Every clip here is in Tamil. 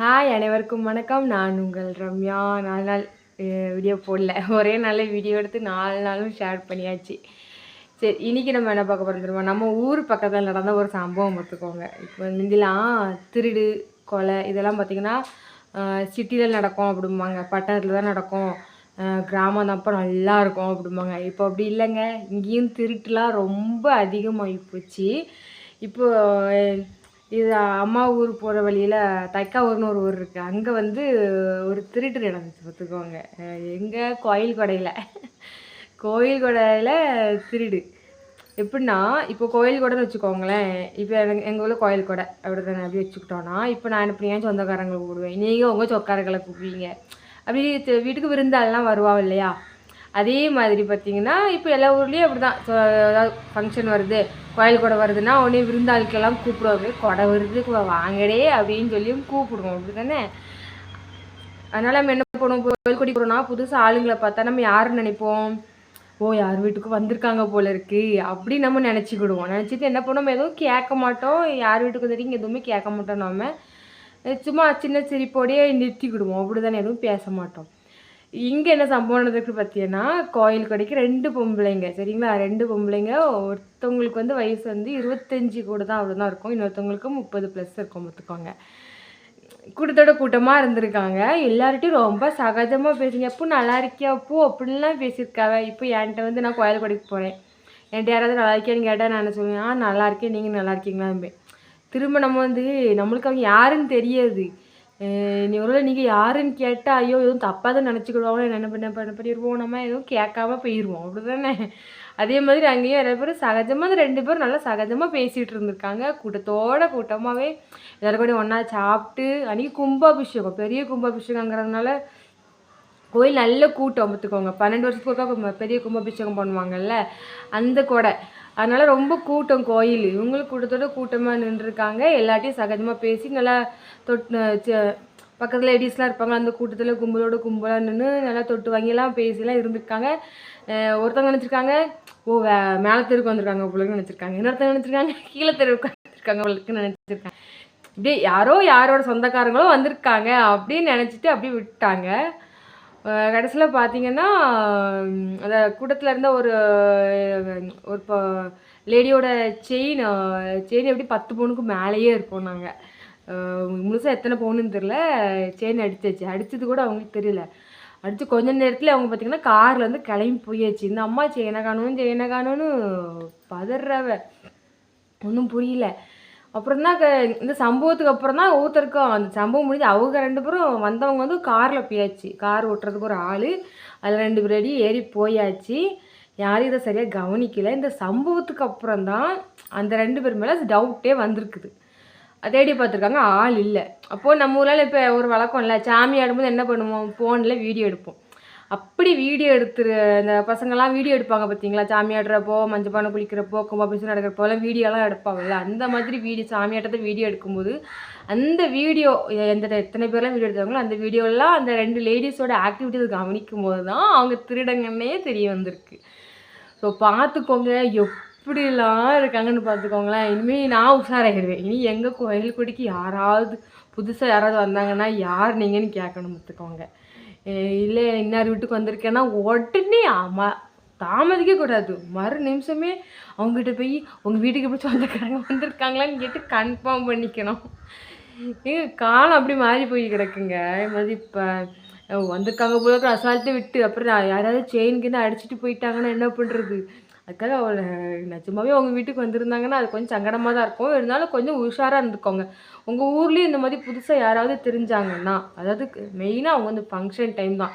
ஹாய் அனைவருக்கும் வணக்கம். நான் உங்கள் ரம்யா. நாலு நாள் வீடியோ போடல. ஒரே நாளில் வீடியோ எடுத்து நாலு நாளும் ஷேர் பண்ணியாச்சு. சரி இன்றைக்கி நம்ம என்ன பார்க்க போகிறோம் தெரியுமா? நம்ம ஊர் பக்கத்தில் நடந்த ஒரு சம்பவம் பார்த்துக்கோங்க. இப்போ முந்திலாம் திருடு கொலை இதெல்லாம் பார்த்திங்கன்னா சிட்டியில் நடக்கும் அப்படிம்பாங்க. பட்டணத்தில் தான் நடக்கும். கிராமம் தான்ப்பா நல்லா இருக்கும் அப்படிம்பாங்க. இப்போ அப்படி இல்லைங்க. இங்கேயும் திருட்டுலாம் ரொம்ப அதிகமாகி போச்சு. இப்போ இது அம்மா ஊர் போகிற வழியில் தைக்காவூர்னு ஒரு ஊர் இருக்குது அங்கே வந்து ஒரு திருட்டு நடந்துச்சு பார்த்துக்கோங்க எங்கே கோயில் கொடையில்? கோயில் கொடையில் திருடு. எப்படின்னா இப்போ கோயில் கொடைன்னு வச்சுக்கோங்களேன். இப்போ எங்கள் ஊரில் கோயில் கொடை. அப்படி தானே அப்படி வச்சுக்கிட்டோன்னா இப்போ நான் என்ன என் சொந்தக்காரங்களை கூப்பிடுவேன். நீங்கள் உங்கள் சொக்காரங்களை கூப்பிடுவீங்க. அப்படி வீட்டுக்கு விருந்தாளெலாம் வருவா இல்லையா? அதே மாதிரி பார்த்திங்கன்னா இப்போ எல்லா ஊர்லேயும் அப்படி தான் ஏதாவது ஃபங்க்ஷன் வருது கோயில் கொடை வருதுன்னா உடனே விருந்தாளுக்கெல்லாம் கூப்பிடுவாங்க. கொடை வருது வாங்கடே அப்படின்னு சொல்லியும் கூப்பிடுவோம். அப்படி தானே அதனால் நம்ம என்ன பண்ணுவோம்? கோயில் கொடி போகிறோம்னா புதுசாக ஆளுங்களை பார்த்தா நம்ம யாருன்னு நினைப்போம்? ஓ யார் வீட்டுக்கு வந்திருக்காங்க போல இருக்கு. அப்படி நம்ம நினச்சிக்கிடுவோம். நினச்சிட்டு என்ன பண்ணுவோம்? எதுவும் கேட்க மாட்டோம். யார் வீட்டுக்கு வந்துட்டு எதுவுமே கேட்க மாட்டோம் நம்ம சும்மா சின்ன சிரிப்போடையே நிறுத்திக்கிடுவோம். அப்படி தானே எதுவும் பேச மாட்டோம். இங்கே என்ன சம்பவம் நடந்திருக்கு பார்த்தீங்கன்னா கோயில் கடைக்கு ரெண்டு பொம்பளைங்க சரிங்களா? ரெண்டு பொம்பளைங்க ஒருத்தவங்களுக்கு வந்து வயசு வந்து இருபத்தஞ்சி கூட தான் அவ்வளோ தான் இருக்கும். இன்னொருத்தவங்களுக்கு முப்பது ப்ளஸ் இருக்கும் பார்த்துக்கோங்க கூட்டத்தோட கூட்டமாக இருந்திருக்காங்க. எல்லார்ட்டையும் ரொம்ப சகஜமாக பேசுங்க. எப்போ நல்லா இருக்கியா? அப்போ அப்படின்லாம் பேசியிருக்காவ. இப்போ என்கிட்ட வந்து நான் கோயில் கடைக்கு போகிறேன் என்கிட்ட யாராவது நல்லா இருக்கியான்னு கேட்டால் நான் என்ன சொல்லுவேன்? ஆ நல்லா இருக்கேன். நீங்கள் நல்லா இருக்கீங்களா திரும்ப நம்ம வந்து நம்மளுக்கு அவங்க யாருன்னு தெரியாது. நீ ஒருவேளை நீங்கள் யாருன்னு கேட்டால் ஐயோ எதுவும் தப்பாக தான் நினச்சிக்கிடுவாங்க என்ன பண்ண பண்ண பண்ணிடுவோம் நம்ம எதுவும் கேட்காம போயிடுவோம் அப்படி தானே அதே மாதிரி அங்கேயும் நிறைய பேர் சகஜமாக ரெண்டு பேரும் நல்லா சகஜமாக பேசிகிட்டு இருந்திருக்காங்க. கூட்டத்தோட கூட்டமாகவே எல்லாரும் கூட ஒன்றா சாப்பிட்டு அன்றைக்கி கும்பாபிஷேகம் பெரிய கும்பாபிஷேகங்கிறதுனால கோயில் நல்ல கூட்டம் பார்த்துக்கோங்க. பன்னெண்டு வருஷத்துக்கு ஒருக்கா பெரிய கும்பாபிஷேகம் பண்ணுவாங்கல்ல அந்த கொடை. அதனால் ரொம்ப கூட்டம் கோயில். இவங்களுக்கு கூட்டத்தோட கூட்டமாக நின்றுருக்காங்க. எல்லாத்தையும் சகஜமாக பேசி நல்லா தொட் பக்கத்தில் லேடிஸ்லாம் இருப்பாங்க. அந்த கூட்டத்தில் கும்பலோட கும்பலாக நின்று நல்லா தொட்டு வாங்கியெல்லாம் பேசிலாம் இருந்திருக்காங்க. ஒருத்தவங்க நினச்சிருக்காங்க ஓ வே மேலே தெருவுக்கு வந்திருக்காங்க உங்களுக்கு நினச்சிருக்காங்க. இன்னொருத்தவங்க நினச்சிருக்காங்க கீழே தெருவுக்கு வந்திருக்காங்க உங்களுக்கு நினச்சிருக்காங்க. இப்படியே யாரோ யாரோட சொந்தக்காரங்களும் வந்திருக்காங்க அப்படின்னு நினச்சிட்டு அப்படியே விட்டாங்க. கடைசியில் பார்த்தீங்கன்னா அந்த கூட்டத்தில் இருந்த ஒரு ஒரு லேடியோட செயின் செயின் எப்படி பத்து பவுனுக்கு மேலேயே இருப்போம் நாங்கள் முழுசாக எத்தனை பவுனுன்னு தெரில செயின் அடித்தாச்சு அடித்தது கூட அவங்களுக்கு தெரியல. அடித்து கொஞ்ச நேரத்தில் அவங்க பார்த்திங்கன்னா கார்லேருந்து கிளம்பி போயாச்சு. இந்த அம்மா செயினை காணும் செயினை காணும்னு பதறவ. ஒன்றும் புரியல. அப்புறம் தான் இந்த சம்பவத்துக்கு அப்புறம் தான் ஒவ்வொருத்தருக்கும் அந்த சம்பவம் முடிஞ்சு அவங்க ரெண்டு பேரும் வந்தவங்க வந்து காரில் போயாச்சு. கார் ஓட்டுறதுக்கு ஒரு ஆள். அதில் ரெண்டு பேர் அடி ஏறி போயாச்சு. யாரும் இதை சரியாக கவனிக்கலை. இந்த சம்பவத்துக்கு அப்புறம் தான் அந்த ரெண்டு பேர் மேலே டவுட்டே வந்திருக்குது. தேடி பார்த்துருக்காங்க. ஆள் இல்லை. அப்போது நம்ம ஊரில் இப்போ ஒரு வழக்கம் இல்லை. சாமி ஆடும்போது என்ன பண்ணுவோம்? ஃபோனில் வீடியோ எடுப்போம். அப்படி வீடியோ எடுத்துரு அந்த பசங்கள்லாம் வீடியோ எடுப்பாங்க பார்த்தீங்களா சாமி ஆடுறப்போ மஞ்சள் பானை குளிக்கிறப்போ கும்பாபிஷன் நடக்கிறப்போலாம் வீடியோலாம் எடுப்பாங்கல்ல. அந்த மாதிரி வீடியோ சாமி ஆட்டத்தை வீடியோ எடுக்கும்போது அந்த வீடியோ எந்த எத்தனை பேர்லாம் வீடியோ எடுத்தாங்களோ அந்த வீடியோலாம் அந்த ரெண்டு லேடிஸோட ஆக்டிவிட்டிஸ் கவனிக்கும் போது தான் அவங்க திருடங்கன்னே தெரிய வந்திருக்கு. ஸோ பார்த்துக்கோங்க எப்படிலாம் இருக்காங்கன்னு பார்த்துக்கோங்களேன் இனிமேல் நான் உஷாராகிடுவேன் இனி எங்கள் கோயில் குடிக்கு யாராவது புதுசாக யாராவது வந்தாங்கன்னா யார் நீங்கன்னு கேட்கணும் பார்த்துக்கோங்க இல்லை இன்னார் வீட்டுக்கு வந்திருக்கேன்னா உடனே ஆமாம் தாமதிக்க கூடாது. மறு நிமிஷமே அவங்ககிட்ட போய் உங்கள் வீட்டுக்கு எப்படி சொந்தக்காரங்க வந்திருக்காங்களான்னு கேட்டு கன்ஃபார்ம் பண்ணிக்கணும். ஏங்க காலம் அப்படி மாறி போய் கிடக்குங்க. மாதிரி இப்போ வந்திருக்காங்க போல அசால்ட்டு விட்டு அப்புறம் யாராவது செயின்கின்னு அடிச்சுட்டு போயிட்டாங்கன்னா என்ன பண்ணுறது அதுக்காக அவளை நிஜமாவே அவங்க வீட்டுக்கு வந்திருந்தாங்கன்னா அது கொஞ்சம் சங்கடமாக தான் இருக்கும். இருந்தாலும் கொஞ்சம் உஷாராக இருந்துக்கோங்க. உங்கள் ஊர்லேயும் இந்த மாதிரி புதுசாக யாராவது தெரிஞ்சாங்கன்னா அதாவது மெயினாக அவங்க வந்து ஃபங்க்ஷன் டைம் தான்.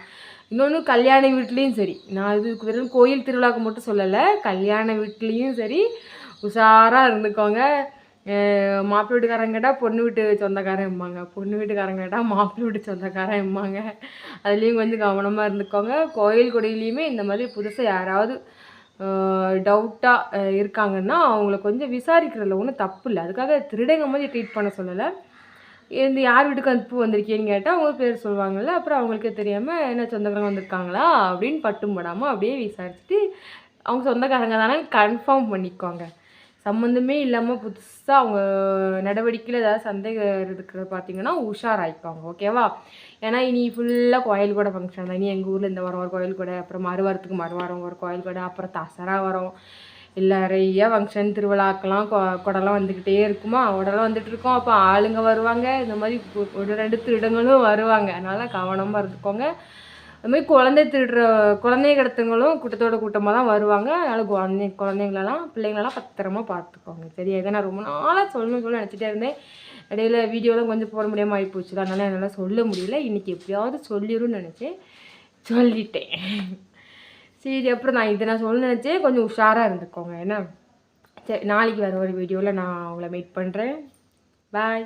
இன்னொன்று கல்யாண வீட்லேயும் சரி. நான் இதுக்கு வெறும் கோயில் திருவிழாவுக்கு மட்டும் சொல்லலை கல்யாண வீட்லேயும் சரி உஷாராக இருந்துக்கோங்க. மாப்பிள்ளை வீட்டுக்காரங்க கேட்டால் பொண்ணு வீட்டு சொந்தக்காரன் எம்மாங்க. பொண்ணு வீட்டுக்காரங்க கேட்டால் மாப்பிள்ளை வீட்டு சொந்தக்காரன் எம்மாங்க. அதுலேயும் கொஞ்சம் கவனமாக இருந்துக்கோங்க. கோயில் கொடியிலையுமே இந்த மாதிரி புதுசாக யாராவது டவுட்டாக இருக்காங்கன்னா அவங்கள கொஞ்சம் விசாரிக்கிறதுல ஒன்றும் தப்பு இல்லை. அதுக்காக திருடங்க மாதிரி ட்ரீட் பண்ண சொல்லலை. இந்த யார் வீட்டுக்கு அந்த பூ வந்திருக்கேன்னு கேட்டால் அவங்க பேர் சொல்லுவாங்கள்ல அப்புறம் அவங்களுக்கே தெரியாமல் என்ன சொந்தக்காரங்க வந்திருக்காங்களா? அப்படின்னு பட்டும் படாமல் அப்படியே விசாரிச்சுட்டு அவங்க சொந்தக்காரங்க தானே கன்ஃபார்ம் பண்ணிக்கோங்க. சம்மந்தமே இல்லாமல் புதுசாக அவங்க நடவடிக்கையில் ஏதாவது சந்தேகம் இருக்கிறத பார்த்தீங்கன்னா உஷாராயிப்பாங்க ஓகேவா ஏன்னா இனி ஃபுல்லாக கோயில் கூட ஃபங்க்ஷன் தான் இனி எங்கள் ஊரில் இந்த வாரம் ஒரு கோயில் கூட அப்புறம் மறுவாரத்துக்கு மறுவாரம் ஒரு கோயில் கூட அப்புறம் தசரா வரும். இல்லை நிறைய ஃபங்க்ஷன் திருவிழாக்கெல்லாம் கொ குடலாம் வந்துக்கிட்டே இருக்குமா? உடலாம் வந்துட்டு இருக்கோம். அப்போ ஆளுங்க வருவாங்க. இந்த மாதிரி ஒரு ரெண்டு திருடங்களும் வருவாங்க. அதனால் கவனமாக இருந்துக்கோங்க. அது மாதிரி குழந்தை திருடுற குழந்தைய கடத்துங்களும் கூட்டத்தோட கூட்டமாக தான் வருவாங்க. அதனால் குழந்தை குழந்தைங்களெல்லாம் பிள்ளைங்களெல்லாம் பத்திரமா பார்த்துக்கோங்க. சரியா? இதை நான் ரொம்ப நாளாக சொல்லணும் சொல்ல நினச்சிட்டே இருந்தேன். இடையில வீடியோலாம் கொஞ்சம் போட முடியாமல் ஆகி போச்சு அதனால் என்னால் சொல்ல முடியல. இன்றைக்கி எப்படியாவது சொல்லிடும்னு நினச்சேன். சொல்லிட்டேன். சரி அப்புறம் நான் இதை நான் சொல்ல நினச்சேன். கொஞ்சம் உஷாராக இருந்துக்கோங்க. ஏன்னா சரி நாளைக்கு வர ஒரு வீடியோவில் நான் உங்களை மீட் பண்ணுறேன் பாய்